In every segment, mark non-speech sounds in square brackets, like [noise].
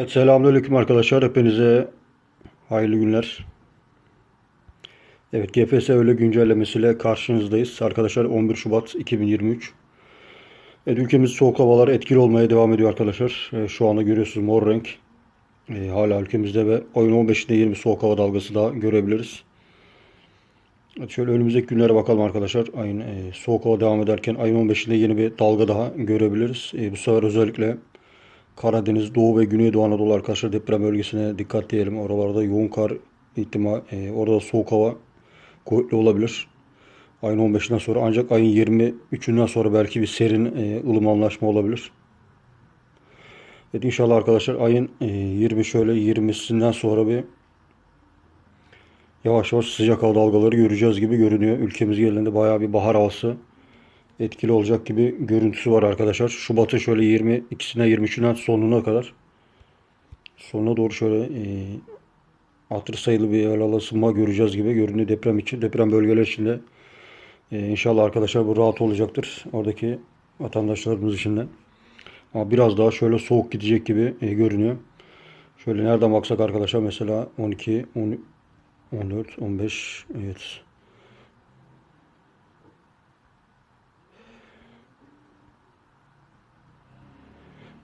Evet, selamünaleyküm arkadaşlar. Hepinize hayırlı günler. Evet, GPS öğle güncellemesiyle karşınızdayız. Arkadaşlar 11 Şubat 2023. Evet, ülkemiz soğuk havalar etkili olmaya devam ediyor arkadaşlar. Ee, şu anda görüyorsunuz mor renk. Ee, hala ülkemizde ve ayın 15'inde yeni bir soğuk hava dalgası daha görebiliriz. Evet, şöyle önümüzdeki günlere bakalım arkadaşlar. Ayın e, soğuk hava devam ederken ayın 15'inde yeni bir dalga daha görebiliriz. E, bu sefer özellikle Karadeniz, Doğu ve Güneydoğu Anadolu arkadaşlar deprem bölgesine dikkat diyelim. Oralarda yoğun kar ihtimal, e, orada soğuk hava kuvvetli olabilir. Ayın 15'inden sonra ancak ayın 23'ünden sonra belki bir serin e, ılımanlaşma olabilir. Evet inşallah arkadaşlar ayın e, 20 şöyle 20'sinden sonra bir yavaş yavaş sıcak hava dalgaları göreceğiz gibi görünüyor. Ülkemiz genelinde bayağı bir bahar havası etkili olacak gibi görüntüsü var arkadaşlar. Şubat'ın şöyle 22'sine 23'ünden sonuna kadar sonuna doğru şöyle e, hatır sayılı bir el ısınma göreceğiz gibi görünüyor deprem için. Deprem bölgeler içinde e, inşallah arkadaşlar bu rahat olacaktır. Oradaki vatandaşlarımız için de. Ama biraz daha şöyle soğuk gidecek gibi e, görünüyor. Şöyle nereden baksak arkadaşlar mesela 12, 10, 14, 15 evet.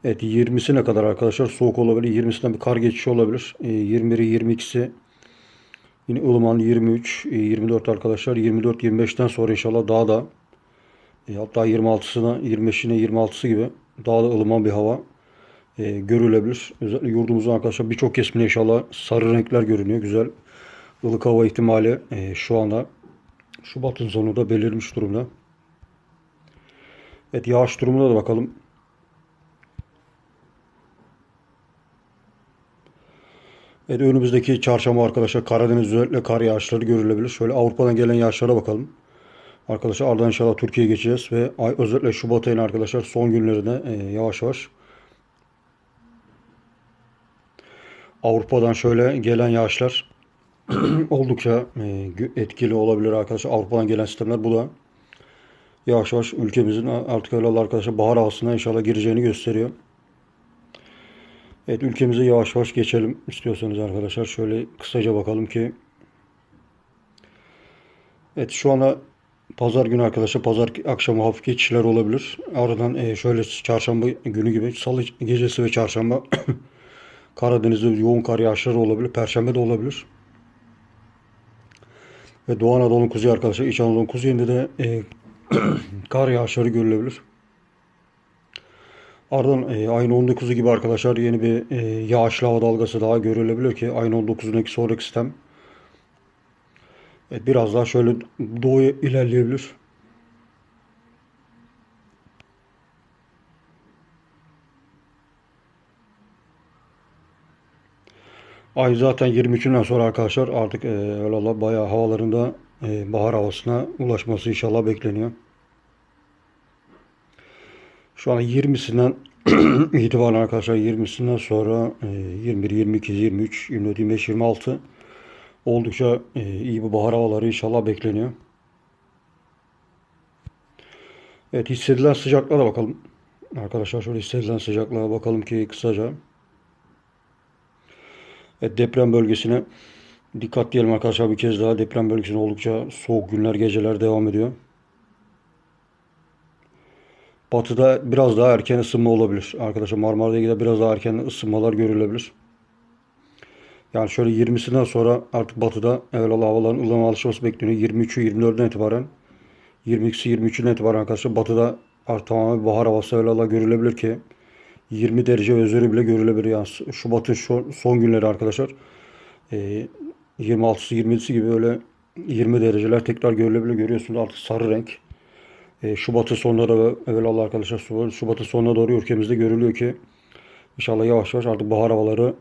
Evet 20'sine kadar arkadaşlar soğuk olabilir. 20'sinden bir kar geçişi olabilir. E, 21'i 22'si yine ılıman 23, e, 24 arkadaşlar. 24-25'ten sonra inşallah daha da e, hatta 26'sına 25'ine 26'sı gibi daha da ılıman bir hava e, görülebilir. Özellikle yurdumuzun arkadaşlar birçok kesiminde inşallah sarı renkler görünüyor. Güzel ılık hava ihtimali şu anda Şubat'ın sonunda belirmiş durumda. Evet yağış durumuna da bakalım. Evet önümüzdeki çarşamba arkadaşlar Karadeniz özellikle kar yağışları görülebilir. Şöyle Avrupa'dan gelen yağışlara bakalım. Arkadaşlar ardından inşallah Türkiye'ye geçeceğiz ve ay, özellikle Şubat ayının arkadaşlar son günlerine e, yavaş yavaş Avrupa'dan şöyle gelen yağışlar [clears throat] oldukça e, etkili olabilir arkadaşlar. Avrupa'dan gelen sistemler bu da yavaş yavaş ülkemizin artık öyle arkadaşlar bahar havasına inşallah gireceğini gösteriyor. Evet ülkemize yavaş yavaş geçelim istiyorsanız arkadaşlar. Şöyle kısaca bakalım ki. Evet şu anda pazar günü arkadaşlar pazar akşamı hafif geçişler olabilir. Ardından e, şöyle çarşamba günü gibi salı gecesi ve çarşamba [coughs] Karadeniz'de yoğun kar yağışları olabilir. Perşembe de olabilir. Ve Doğu Anadolu'nun kuzeyi arkadaşlar İç Anadolu'nun kuzeyinde de e, [coughs] kar yağışları görülebilir. Ardından e, ayın 19'u gibi arkadaşlar yeni bir e, yağışlı hava dalgası daha görülebilir ki ayın 19'undaki sonraki sistem evet, biraz daha şöyle doğuya ilerleyebilir. Ay zaten 23'ünden sonra arkadaşlar artık e, öyle bayağı havalarında e, bahar havasına ulaşması inşallah bekleniyor. Şu an 20'sinden [clears throat] itibaren arkadaşlar 20'sinden sonra 21, 22, 23, 24, 25, 26 oldukça e, iyi bir bahar havaları inşallah bekleniyor. Evet hissedilen sıcaklığa da bakalım. Arkadaşlar şöyle hissedilen sıcaklığa bakalım ki kısaca. Evet deprem bölgesine dikkat diyelim arkadaşlar bir kez daha. Deprem bölgesinde oldukça soğuk günler, geceler devam ediyor. Batıda biraz daha erken ısınma olabilir. Arkadaşlar Marmara Ege'de biraz daha erken ısınmalar görülebilir. Yani şöyle 20'sinden sonra artık batıda evvelallah havaların ılama alışması bekleniyor. 23'ü 24'den itibaren 22'si 23'ünden itibaren arkadaşlar batıda artık tamamen bahar havası evvelallah görülebilir ki 20 derece ve üzeri bile görülebilir. Yani Şubat'ın son günleri arkadaşlar 26'sı 27'si gibi öyle 20 dereceler tekrar görülebilir. Görüyorsunuz artık sarı renk. E, Şubat'ın sonları ve evvelallah arkadaşlar Şubat'ın sonuna doğru ülkemizde görülüyor ki inşallah yavaş yavaş artık bahar havaları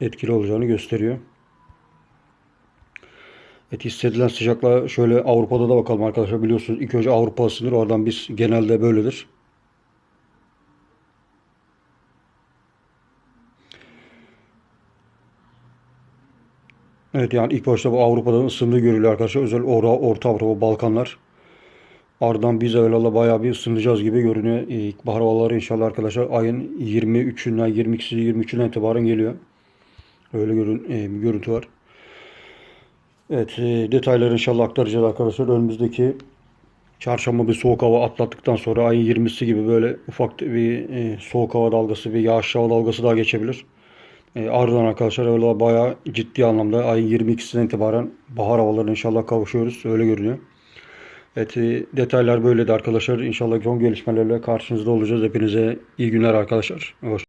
etkili olacağını gösteriyor. Evet hissedilen sıcaklığa şöyle Avrupa'da da bakalım arkadaşlar biliyorsunuz ilk önce Avrupa ısınır oradan biz genelde böyledir. Evet yani ilk başta bu Avrupa'da ısındığı görülüyor arkadaşlar. Özel Orta Avrupa, Balkanlar. Ardından biz evvelallah bayağı bir ısınacağız gibi görünüyor. E, İlkbahar havaları inşallah arkadaşlar ayın 23'ünden 22'si 23'ünden itibaren geliyor. Öyle görün, e, bir görüntü var. Evet, e, detayları inşallah aktaracağız arkadaşlar. Önümüzdeki çarşamba bir soğuk hava atlattıktan sonra ayın 20'si gibi böyle ufak bir e, soğuk hava dalgası, bir yağış hava dalgası daha geçebilir. E, ardından arkadaşlar öyle bayağı ciddi anlamda ayın 22'sinden itibaren bahar havalarına inşallah kavuşuyoruz. Öyle görünüyor. Evet e, detaylar böyleydi arkadaşlar. İnşallah son gelişmelerle karşınızda olacağız. Hepinize iyi günler arkadaşlar. Hoşçakalın.